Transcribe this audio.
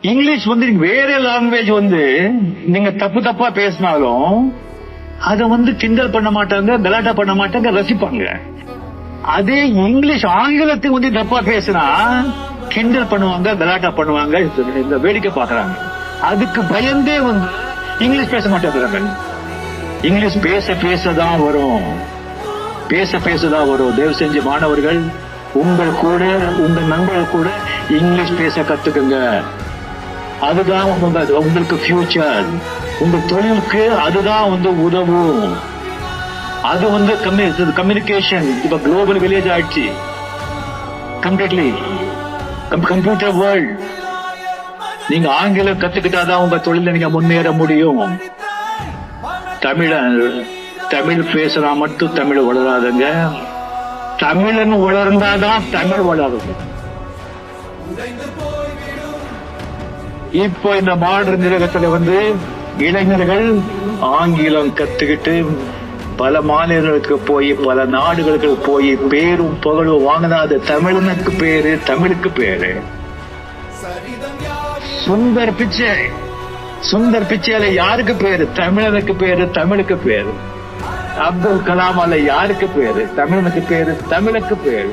English வந்து வேற language வந்து நீங்க தப்பு தப்பா பேசினாலும் அத வந்து கிண்டல் பண்ண மாட்டாங்க கலாட்டா பண்ண மாட்டாங்க ரசிப்பாங்க. அதே இங்கிலீஷ் ஆங்கிலத்தை வந்து தப்பா பேசினா கிண்டல் பண்ணுவாங்க கலாட்டா பண்ணுவாங்க இந்த- வேடிக்கை பாக்குறாங்க அதுக்கு பயந்தே வந்து இங்கிலீஷ் பேச மாட்டேங்கிறாங்க. இங்கிலீஷ் பேச பேசதான் வரும். பேச பேசதான் வரும். தயவு செஞ்சு மாணவர்கள் உங்கள் கூட உங்கள் நண்பர்கள் கூட இங்கிலீஷ் பேச கத்துக்குங்க. அதுதான் உங்க உங்களுக்கு ஃபியூச்சர் உங்க தொழிலுக்கு அதுதான் வந்து உதவும். அது வந்து கம்யூனிகேஷன் இப்ப குளோபல் வில்லேஜ் ஆயிடுச்சு. கம்ப்ளீட்லி கம்ப்யூட்டர் வேர்ல்ட் நீங்க ஆங்கிலம் கத்துக்கிட்டாதான் உங்க தொழில நீங்க முன்னேற முடியும். தமிழ தமிழ் பேசுறா மட்டும் தமிழ் வளராதுங்க. தமிழன் வளர்ந்தாதான் தமிழ் வளரும். இப்போ இந்த மாடர்ன் நிலகத்துல வந்து இளைஞர்கள் ஆங்கிலம் கத்துக்கிட்டு பல மாநிலங்களுக்கு போய் பல நாடுகளுக்கு போய் பேரும் புகழும் வாங்கினா அது தமிழனுக்கு பேரு தமிழுக்கு பேரு. சுந்தர் பிச்சை. சுந்தர் பிச்சையில யாருக்கு பேரு? தமிழனுக்கு பேரு தமிழுக்கு பேரு. அப்துல் கலாம் அல்ல யாருக்கு பேரு? தமிழனுக்கு பேரு தமிழுக்கு பேரு.